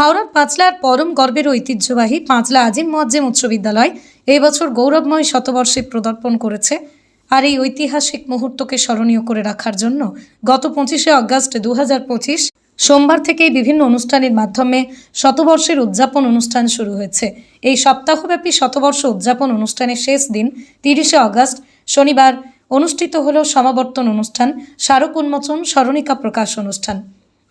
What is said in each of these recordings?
হাওড়ার পাঁচলার পরম গর্বের ঐতিহ্যবাহী পাঁচলা আজিম মোয়াজ্জেম উচ্চ বিদ্যালয় এই বছর গৌরবময় শতবর্ষে প্রদর্পণ করেছে। আর এই ঐতিহাসিক মুহূর্তকে স্মরণীয় করে রাখার জন্য গত পঁচিশে অগস্ট দু সোমবার থেকেই বিভিন্ন অনুষ্ঠানের মাধ্যমে শতবর্ষের উদযাপন অনুষ্ঠান শুরু হয়েছে। এই সপ্তাহব্যাপী শতবর্ষ উদযাপন অনুষ্ঠানের শেষ দিন তিরিশে অগস্ট শনিবার অনুষ্ঠিত হল সমাবর্তন অনুষ্ঠান, স্মারক উন্মোচন, স্মরণিকা প্রকাশ অনুষ্ঠান।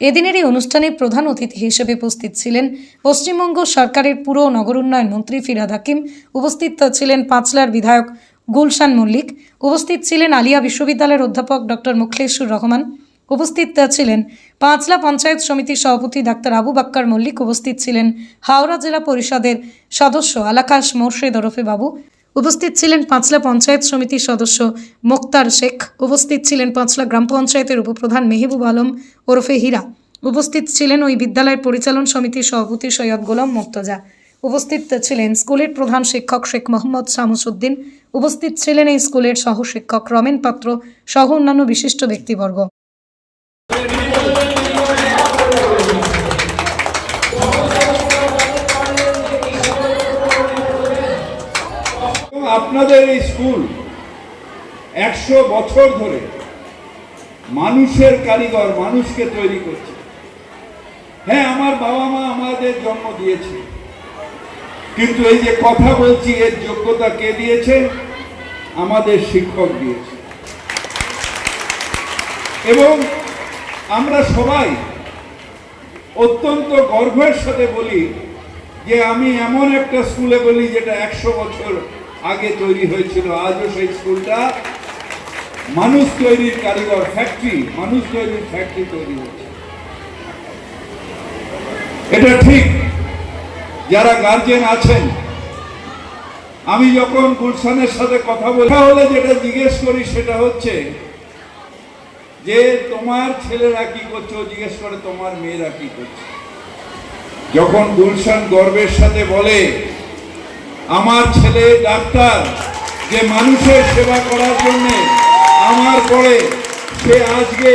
এদিনের এই অনুষ্ঠানে প্রধান অতিথি হিসেবে উপস্থিত ছিলেন পশ্চিমবঙ্গ সরকারের পুর নগর উন্নয়ন মন্ত্রী ফিরাদ হাকিম, উপস্থিত ছিলেন পাঁচলার বিধায়ক গুলশান মল্লিক, উপস্থিত ছিলেন আলিয়া বিশ্ববিদ্যালয়ের অধ্যাপক ডক্টর মুখলেসুর রহমান, উপস্থিত ছিলেন পাঁচলা পঞ্চায়েত সমিতির সভাপতি ডাক্তার আবু বাক্কার মল্লিক, উপস্থিত ছিলেন হাওড়া জেলা পরিষদের সদস্য আলাকাশ মোর্শেদ ওরফে বাবু উপস্থিত ছিলেন পাঁচলা পঞ্চায়েত সমিতির সদস্য মোক্তার শেখ। উপস্থিত ছিলেন পাঁচলা গ্রাম পঞ্চায়েতের উপপ্রধান মেহবুব আলম ওরফে হীরা। উপস্থিত ছিলেন ওই বিদ্যালয়ের পরিচালন সমিতির সভাপতি সৈয়দ গোলাম মোর্তজা। উপস্থিত ছিলেন স্কুলের প্রধান শিক্ষক শেখ মোহাম্মদ শামসুদ্দিন। উপস্থিত ছিলেন এই স্কুলের সহ শিক্ষক রমেন পাত্র সহ অন্যান্য বিশিষ্ট ব্যক্তিবর্গ। আপনাদের এই স্কুল একশো বছর ধরে মানুষের কারিগর, মানুষকে তৈরি করছে। হ্যাঁ আমার বাবা মা আমাদের জন্ম দিয়েছে। কিন্তু এই যে কথা বলছি, এর যোগ্যতা কে দিয়েছে? আমাদের শিক্ষক দিয়েছে। এবং আমরা সবাই অত্যন্ত গর্বের সাথে বলি যে আমি এমন একটা স্কুলে বলি যেটা একশো বছর আগে তৈরি হয়েছিল, আজও সেই স্কুলটা। মানুষ তৈরির কারিগর ফ্যাক্টরি মানুষ তৈরির ফ্যাক্টরি তৈরি হচ্ছে। এটা ঠিক, যারা গার্জেন আছেন, আমি যখন গুলশানের সাথে কথা বলি হলে যেটা জিজ্ঞেস করি সেটা হচ্ছে যে, তোমার ছেলেরা কি করছে? জিজ্ঞেস করে, তোমার মেয়েরা কি করছে? যখন গুলশান গর্বের সাথে বলে আমার ছেলে ডাক্তার, যে মানুষের সেবা করার জন্য আমার পরে সে আজকে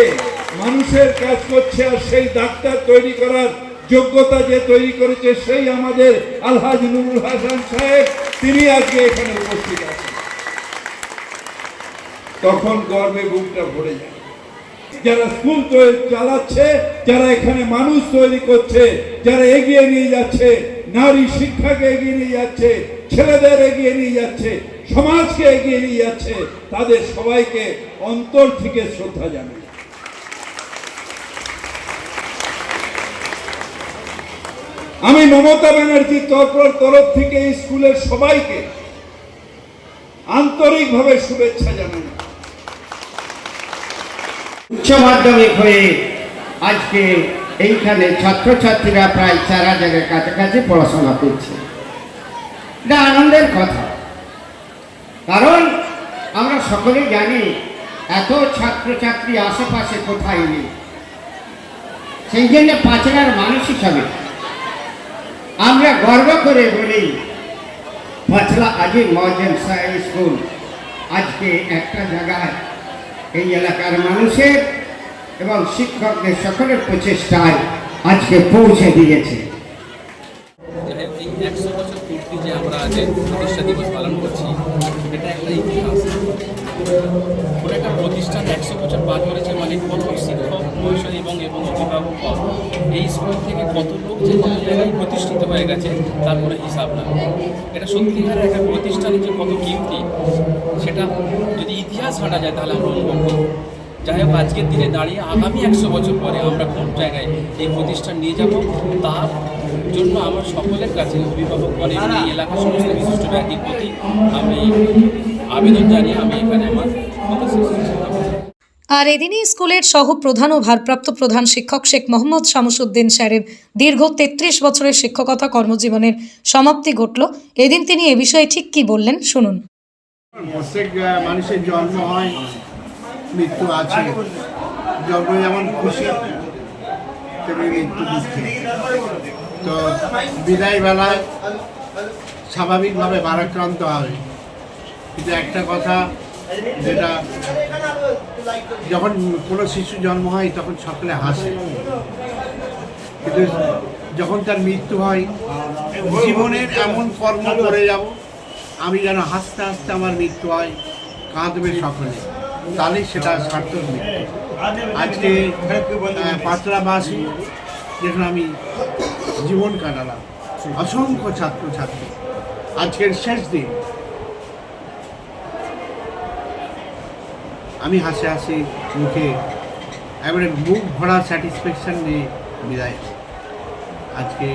মানুষের কাজ করছে আর সেই ডাক্তার তৈরি করার যোগ্যতা যে তৈরি করেছে, সেই আমাদের আলহাজ নুরুল হাসান সাহেব, তিনি আজকে এখানে উপস্থিত আছেন। তখন গর্বে বুকটা ভরে যায়। যারা স্কুল চালাচ্ছে, যারা এখানে মানুষ তৈরি করছে, যারা এগিয়ে নিয়ে যাচ্ছে, নারী শিক্ষাকে এগিয়ে নিয়ে যাচ্ছে ছেলেদের এগিয়ে নিয়ে যাচ্ছে, সমাজকে এগিয়ে নিয়ে যাচ্ছে, তাদের সবাইকে অন্তর থেকে শ্রদ্ধা জানাই। আমি মমতা ব্যানার্জির তরফ তরফ থেকে স্কুলের সবাইকে আন্তরিকভাবে শুভেচ্ছা জানাই। উচ্চ মাধ্যমিক হয়ে আজকে এইখানে ছাত্রছাত্রীরা প্রায় চার হাজারের কাছাকাছি পড়াশোনা করছে। এটা আনন্দের কথা। কারণ আমরা সকলেই জানি, এত ছাত্রছাত্রী আশেপাশে কোথায় নেই। সেই জন্য পাঁচলার মানুষ হিসাবে আমরা গর্ব করে বলি, পাঁচলা আজি মজেম সাহেব স্কুল, আজকে একটা জায়গায় এই এলাকার মানুষের এবং শিক্ষকদের সকলের প্রচেষ্টায় আজকে পৌঁছে দিয়েছে যাই হোক, এই একশো বছর পূর্তি যে প্রতিষ্ঠা দিবস পালন করছি, এটা একটা ইতিহাস। কোনো একটা প্রতিষ্ঠান একশো বছর বাদ করেছে মানে কত শিক্ষক, মহাশয় এবং এবং অভিভাবক এই স্কুল থেকে কত লোক যে কত জায়গায় প্রতিষ্ঠিত হয়ে গেছে, তার কোনো হিসাব না এটা সত্যিকার একটা প্রতিষ্ঠানের যে কত কীর্তি, সেটা যদি ইতিহাস হাঁটা যায়, তাহলে আমরা অনুভব করব। যাই হোক, আজকের দিনে দাঁড়িয়ে আগামী একশো বছর পরে আমরা কোন জায়গায় এই প্রতিষ্ঠান নিয়ে যাব, তার জন্য আমার সকলের কাছে অভিভাবকগণ এবং এই এলাকার সমস্ত বিশিষ্ট ব্যক্তির প্রতি আমি আবেদন জানিয়ে আমি এখানে আমার আর এদিনই স্কুলের সহ প্রধান ও ভারপ্রাপ্ত প্রধান শিক্ষক শেখ মোহাম্মদ শামসুদ্দিন স্যারের দীর্ঘ তেত্রিশ বছরের শিক্ষকতা কর্মজীবনের সমাপ্তি ঘটল। এদিন তিনি এ বিষয়ে ঠিক কি বললেন শুনুন। প্রত্যেক মানুষের জন্ম হয় মৃত্যু আছে। জন্ম যেমন খুশি তেমনি মৃত্যু তো বিদায় বেলায় স্বাভাবিকভাবে ভারাক্রান্ত হয়। কিন্তু একটা কথা যেটা যখন কোনো শিশু জন্ম হয় তখন সকলে হাসে। কিন্তু যখন তার মৃত্যু হয় জীবনের এমন কর্ম করে যাব আমি যেন হাসতে হাসতে আমার মৃত্যু হয় কাঁদবে সকলে। তাহলে সেটা সার্থক মৃত্যু। আজকে আহ, পাতলাবাসী যেখানে আমি জীবন কাটালাম। অসংখ্য ছাত্রছাত্রী। আজকের শেষ দিন। আমি হাসি হাসি মুখে এবারে মুখ ভরা স্যাটিসফ্যাকশন নিয়ে বিদায় আজকে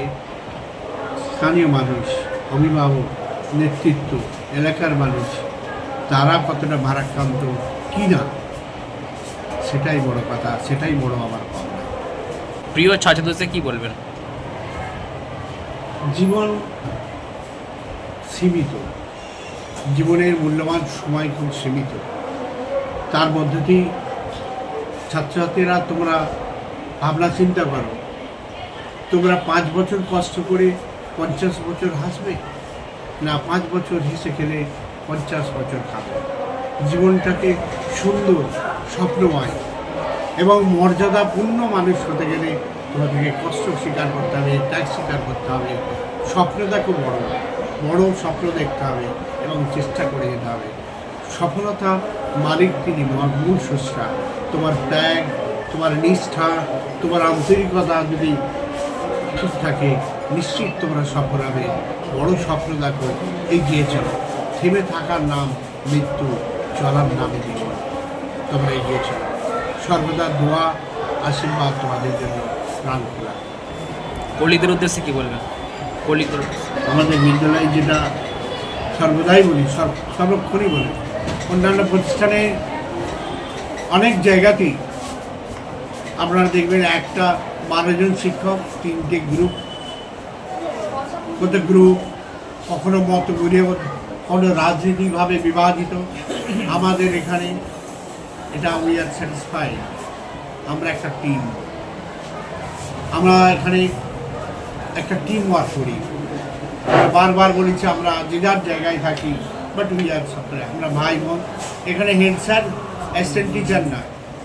স্থানীয় মানুষ, অভিভাবক, নেতৃত্ব, এলাকার মানুষ, তারা কতটা ভারাক্রান্ত, কি না? সেটাই বড় কথা, সেটাই বড় আমার পাওনা প্রিয় ছাত্রদের কি বলবেন? জীবন সীমিত, জীবনের মূল্যবান সময় খুব সীমিত। তার মধ্যেই ছাত্রছাত্রীরা তোমরা ভাবনা চিন্তা করো। তোমরা পাঁচ বছর কষ্ট করে পঞ্চাশ বছর হাসবে? না, পাঁচ বছর হেসে খেলে পঞ্চাশ বছর খাবে। জীবনটাকে সুন্দর, স্বপ্নময় এবং মর্যাদাপূর্ণ মানুষ হতে গেলে তোমাদেরকে কষ্ট স্বীকার করতে হবে, ত্যাগ স্বীকার করতে হবে। স্বপ্ন দেখো বড় বড় স্বপ্ন দেখতে হবে এবং চেষ্টা করে যেতে হবে। সফলতা মালিক তিনি মূল স্রষ্টা। তোমার ত্যাগ, তোমার নিষ্ঠা, তোমার আন্তরিকতা যদি ঠিক থাকে, নিশ্চিত তোমরা সফল হবে। বড় স্বপ্ন দেখো, এগিয়ে চলো। থেমে থাকার নাম মৃত্যু, চলার নামে জীবন। তোমরা এগিয়ে চলো। সর্বদা দোয়া, আশীর্বাদ তোমাদের জন্য। প্রাণ খোলা কলিদের উদ্দেশ্যে কি বলবেন? কলিদের। আমাদের বিদ্যালয়ে যেটা সর্বদাই বলি সর্ব- সর্বক্ষণই বলি। অন্যান্য প্রতিষ্ঠানে অনেক জায়গাতেই আপনারা দেখবেন একটা বারো জন শিক্ষক তিনটে গ্রুপ প্রত্যেক গ্রুপ কখনো মত ঘুরে কোনো রাজনীতিভাবে বিভাজিত। আমাদের এখানে এটা উই আর স্যাটিসফাই আমরা একটা টিম আমরা এখানে একটা টিম ওয়ার্ক করি। বারবার বলেছি আমরা যে যার জায়গায় থাকি বাট উই আর সাপ্লাই আমরা ভাই বোন, এখানে হেড স্যার অ্যাসিস্ট্যান্ট টিচার না,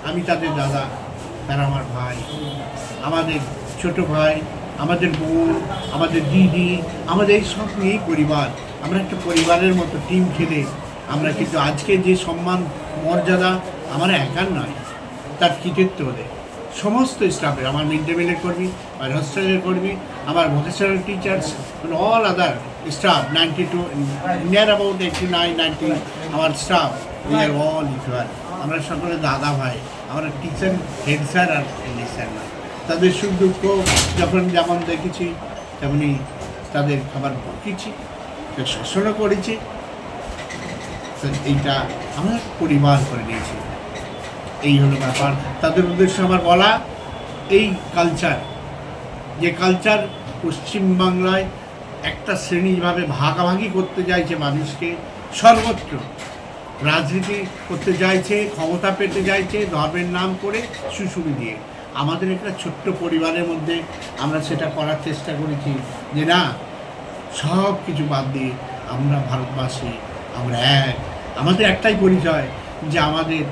আমি তাদের দাদা, তারা আমার ভাই। আমাদের ছোট ভাই, আমাদের বোন আমাদের দিদি, আমাদের এই সব নিয়েই পরিবার। আমরা একটা পরিবারের মতো টিম খেলে আমরা কিন্তু আজকে যে সম্মান, মর্যাদা, আমার একার নয়, তার কৃতিত্ব ওদের। সমস্ত স্টাফের আমার মিড ডে মিলের কর্মী, আমার হোস্টেলের কর্মী, আমার vocational teachers all other staff ninety two near about eighty nine ninety আমার staff we are all equal আমরা সকলে দাদা ভাই, আমরা টিচার হেড স্যার আর এমনি স্যার না তাদের সুখ দুঃখ যখন যেমন দেখেছি, তেমনি তাদের খাবার বকেছি শাসনও করেছি। এইটা আমরা পরিবার করে নিয়েছি। এই হলো ব্যাপার। তাদের উদ্দেশ্যে আমার বলা, এই কালচার যে কালচার পশ্চিমবাংলায় একটা শ্রেণীভাবে ভাগাভাগি করতে চাইছে মানুষকে, সর্বত্র রাজনীতি করতে চাইছে, ক্ষমতা পেতে চাইছে, ধর্মের নাম করে সুশুরি দিয়ে। আমাদের একটা ছোট্ট পরিবারের মধ্যে আমরা সেটা করার চেষ্টা করেছি যে না, সব কিছু বাদ দিয়ে আমরা ভারতবাসী, আমরা এক। আমাদের একটাই পরিচয় যে আমাদের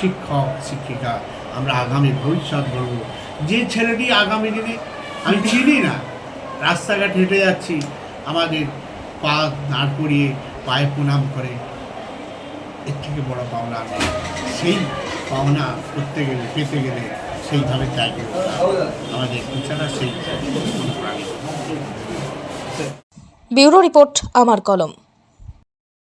শিক্ষক, শিক্ষিকা, আমরা আগামী ভবিষ্যৎ গড়ব যে ছেলেটি আগামী দিনে, আমি চিনি না, রাস্তাঘাট হেঁটে যাচ্ছি, আমাদের পা দাঁড় করিয়ে পায়ে প্রণাম করে। এর থেকে বড় পাওনা নেই সেই পাওনা করতে গেলে, পেতে গেলে সেইভাবে চাই। আমাদের এছাড়া সেই। ব্যুরো রিপোর্ট, আমার কলম।